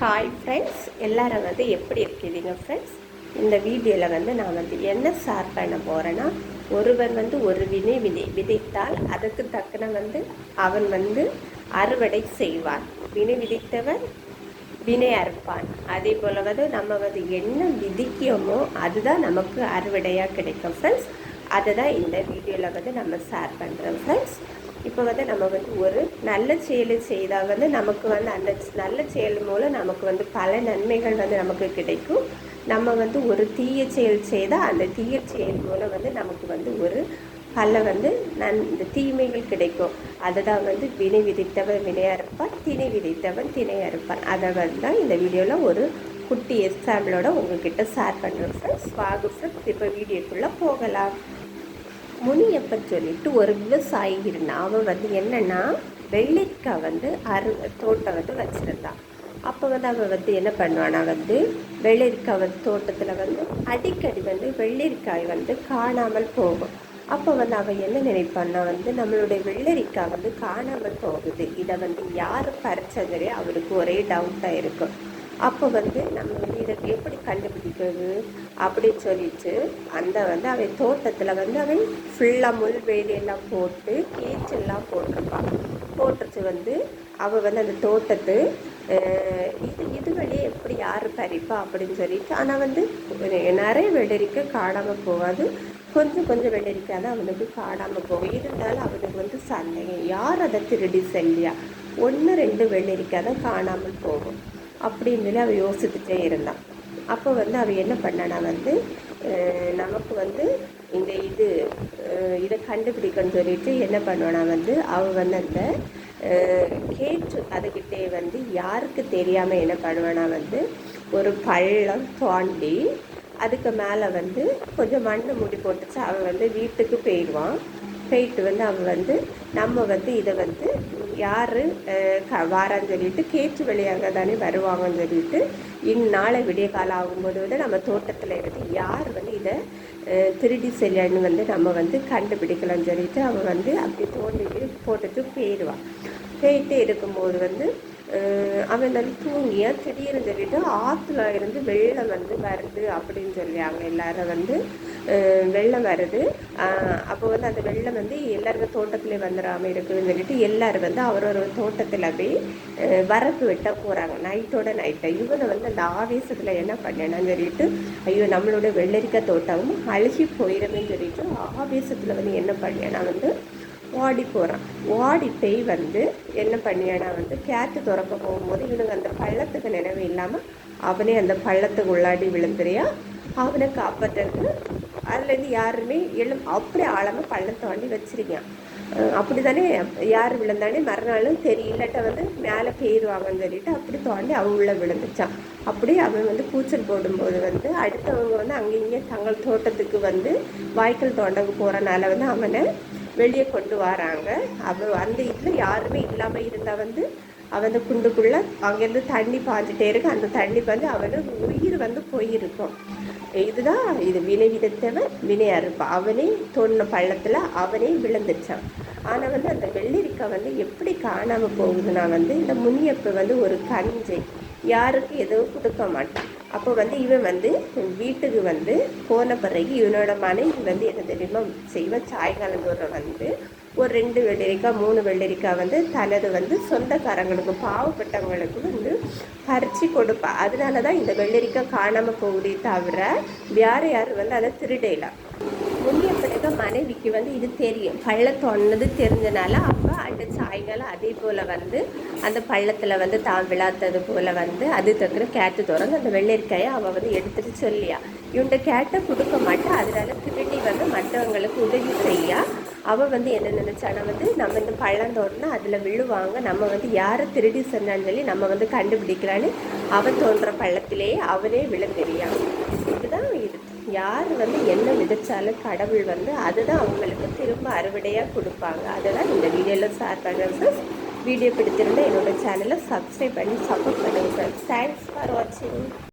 Hi friends எல்லாரும் வந்து எப்படி இருக்கிறீங்க ஃப்ரெண்ட்ஸ் இந்த வீடியோவில் வந்து நான் வந்து என்ன ஷேர் பண்ண போகிறேன்னா ஒருவர் வந்து ஒரு வினை விதை விதைத்தால் அதுக்கு தக்கன வந்து அவன் வந்து அறுவடை செய்வான். வினை விதைத்தவன் வினை அறுப்பான். அதே போல் வந்து நம்ம வந்து என்ன விதிக்கிறோமோ அதுதான் நமக்கு அறுவடையாக கிடைக்கும் ஃப்ரெண்ட்ஸ் அதை தான் இந்த வீடியோவில் வந்து நம்ம ஷேர் பண்ணுறோம் ஃப்ரெண்ட்ஸ் இப்போ வந்து நம்ம வந்து ஒரு நல்ல செயலை செய்தால் வந்து நமக்கு வந்து அந்த நல்ல செயல் மூலம் நமக்கு வந்து பல நன்மைகள் வந்து நமக்கு கிடைக்கும். நம்ம வந்து ஒரு தீய செயல் செய்தால் அந்த தீய செயல் மூலம் வந்து நமக்கு வந்து ஒரு பல வந்து நன் இந்த தீமைகள் கிடைக்கும். அதுதான் வந்து வினை விதித்தவன் இருப்பான் திணை விதித்தவன் திணையாக இருப்பான். அதை வந்து தான் இந்த வீடியோவில் ஒரு குட்டி எக்ஸாம்பிளோட உங்ககிட்ட ஷேர் பண்ணுறோம் ஃப்ரெண்ட்ஸ் வாகு ஃப்ரெண்ட்ஸ் இப்போ வீடியோக்குள்ளே போகலாம். முனியப்ப சொல்லிட்டு ஒரு விவசாயி இருந்தான் அவன் வந்து என்னென்னா வெள்ளரிக்காய் வந்து அரு தோட்டம் வந்து வச்சுருந்தான் அப்போ வந்து அவன் வந்து என்ன பண்ணுவானா வந்து வெள்ளரிக்காய் வந்து தோட்டத்தில் வந்து அடிக்கடி வந்து வெள்ளரிக்காய் வந்து காணாமல் போகும். அப்போ வந்து அவன் என்ன நினைப்பான்னா வந்து நம்மளுடைய வெள்ளரிக்காய் வந்து காணாமல் போகுது. இதை வந்து யார் பறிச்சதுலே அவருக்கு ஒரே டவுட்டாக இருக்கும். அப்போ வந்து நம்ம வந்து இதை எப்படி கண்டுபிடிக்கிறது அப்படின்னு சொல்லிட்டு அந்த வந்து அவன் தோட்டத்தில் வந்து அவன் ஃபுல்லாக முள்வேலியெல்லாம் போட்டு கீச்செல்லாம் போட்டிருப்பான். போட்டுச்சு வந்து அவள் வந்து அந்த தோட்டத்து இது இது வழியே எப்படி யார் பறிப்பா அப்படின்னு சொல்லிட்டு ஆனால் வந்து நிறைய வெள்ளரிக்க காணாமல் போகாது. கொஞ்சம் கொஞ்சம் வெள்ளரிக்காய் தான் அவனுக்கு காணாமல் போகும். இருந்தாலும் அவனுக்கு வந்து சந்தேகம். யார் அதை திருடி செல்லியா? ஒன்று ரெண்டு வெள்ளரிக்காய் தான் காணாமல் போகும். அப்படின்னு சொல்லி அவள் யோசிச்சுட்டே இருந்தான் அப்போ வந்து அவள் என்ன பண்ணனா வந்து நமக்கு வந்து இந்த இது இதை கண்டுபிடிக்கணும்னு சொல்லிட்டு என்ன பண்ணுவானா வந்து அவள் வந்து அந்த கேட்டு அதுக்கிட்டே வந்து யாருக்கு தெரியாமல் என்ன பண்ணுவானா வந்து ஒரு பள்ளம் தோண்டி அதுக்கு மேலே வந்து கொஞ்சம் மண்ணை முடி போட்டுச்சு. அவன் வந்து வீட்டுக்கு போயிடுவான். போயிட்டு வந்து அவன் வந்து நம்ம வந்து இதை வந்து யார் க வாரான்னு சொல்லிட்டு கேட்டு வழியாக தானே வருவாங்கன்னு சொல்லிட்டு இந்நாளை விடிய காலம் ஆகும்போது வந்து நம்ம தோட்டத்தில் இருந்து யார் வந்து இதை திருடி செல்லன்னு வந்து நம்ம வந்து கண்டுபிடிக்கலாம்னு சொல்லிட்டு அவன் வந்து அப்படி தோண்டிட்டு போட்டுட்டு போயிடுவான் போயிட்டு இருக்கும்போது வந்து அவன் வந்து தூங்கியா திடீர்னு சொல்லிட்டு ஆற்றுல இருந்து வெள்ளம் வந்து வருது அப்படின்னு சொல்லியாங்க எல்லாரும் வந்து வெள்ளம் வருது. அப்போ வந்து அந்த வெள்ளம் வந்து எல்லாருமே தோட்டத்தில் வந்துடாமல் இருக்குதுன்னு சொல்லிட்டு எல்லாரும் வந்து அவரோட தோட்டத்தில் போய் வரப்பு வெட்ட போகிறாங்க நைட்டோட நைட்டை இவனை வந்து அந்த ஆவேசத்தில் என்ன பண்ணேன்னு சொல்லிட்டு ஐயோ நம்மளோட வெள்ளரிக்காய் தோட்டம் அழுகி போயிடுமேன்னு சொல்லிட்டு ஆவேசத்தில் வந்து என்ன பண்ணேன்னா வந்து ஓடி போகிறான் ஓடி போய் வந்து என்ன பண்ணியானா வந்து கேட்டு திறக்க போகும்போது இவனுக்கு அந்த பள்ளத்துக்கு நினைவு இல்லாமல் அவனே அந்த பள்ளத்துக்கு உள்ளாடி விழுந்துறியா? அவனை காப்பாற்றுறதுக்கு அதுலேருந்து யாருமே எழும் அப்படி ஆழமாக பள்ளம் தோண்டி வச்சிருக்கான். அப்படி தானே யார் விழுந்தானே மறுநாளும் தெரியலட்ட வந்து மேலே போயிடுவாங்கன்னு சொல்லிட்டு அப்படி தோண்டி அவன் உள்ளே விழுந்துச்சான் அப்படி அவன் வந்து கூச்சல் போடும்போது வந்து அடுத்தவங்க வந்து அங்கே இங்கே தங்கள் தோட்டத்துக்கு வந்து வாய்க்கால் தோண்டக்கு போகிறனால வந்து அவனை வெளியே கொண்டு வராங்க. அவ அந்த இதில் யாருமே இல்லாமல் இருந்தால் வந்து அவன் குண்டுக்குள்ளே அங்கேருந்து தண்ணி பாஞ்சிட்டே இருக்கு. அந்த தண்ணி பாஞ்சு அவனுக்கு உயிர் வந்து போயிருக்கும். இதுதான் இது வினை விதத்தவன் வினை அறுப்பான் அவனே தோணின பள்ளத்தில் அவனே விழுந்துச்சான். ஆனால் வந்து அந்த வெள்ளரிக்காய் வந்து எப்படி காணாமல் போகுதுன்னா வந்து இந்த முனியப்பை வந்து ஒரு கஞ்சை. யாருக்கு எதுவும் கொடுக்க மாட்டான். அப்போ வந்து இவன் வந்து வீட்டுக்கு வந்து போன பிறகு இவனோட மனைவி வந்து என்ன தெரியுமா செய்வன் சாயங்காலம் வந்து ஒரு ரெண்டு வெள்ளரிக்காய் மூணு வெள்ளரிக்காய் வந்து தனது வந்து சொந்தக்காரங்களுக்கு பாவப்பட்டவங்களுக்கு வந்து பறித்து கொடுப்பா. அதனால தான் இந்த வெள்ளரிக்காய் காணாமல் போகுதே தவிர வேறு யாரும் வந்து அதை திருடையலாம் முன்னிய பிறகு மனைவிக்கு வந்து இது தெரியும். பள்ளத்தோன்னது தெரிஞ்சனால அப்போ அந்த போல் வந்து அந்த பள்ளத்தில் வந்து தான் விழாத்தது போல் வந்து அது தக்கிற கேட்டு திறந்து அந்த வெள்ளரிக்காயை அவள் வந்து எடுத்துகிட்டு சொல்லியா. இவன்கிட்ட கேட்டை கொடுக்க மாட்டா அதனால திருடி வந்து மற்றவங்களுக்கு உதவி செய்யா. அவள் வந்து என்ன நினச்சானா வந்து நம்ம இந்த பள்ளம் தோட்டினா அதில் விழுவாங்க நம்ம வந்து யாரை திருடி சொன்னான்னு சொல்லி நம்ம வந்து கண்டுபிடிக்கிறான்னு அவன் தோன்ற பள்ளத்திலேயே அவனே விழுந்தெறியான் இதுதான் இது. யார் வந்து என்ன விதைச்சாலும் கடவுள் வந்து அதுதான் அவங்களுக்கு திரும்ப அறுவடையாக கொடுப்பாங்க. அதுதான் இந்த வீடியோவில் சார் பண்ணுறேன் சார். வீடியோ பிடித்திருந்தால் என்னோடய சேனலை சப்ஸ்கிரைப் பண்ணி சப்போர்ட் பண்ணுங்கள் சார் தேங்க்ஸ் ஃபார் வாட்சிங்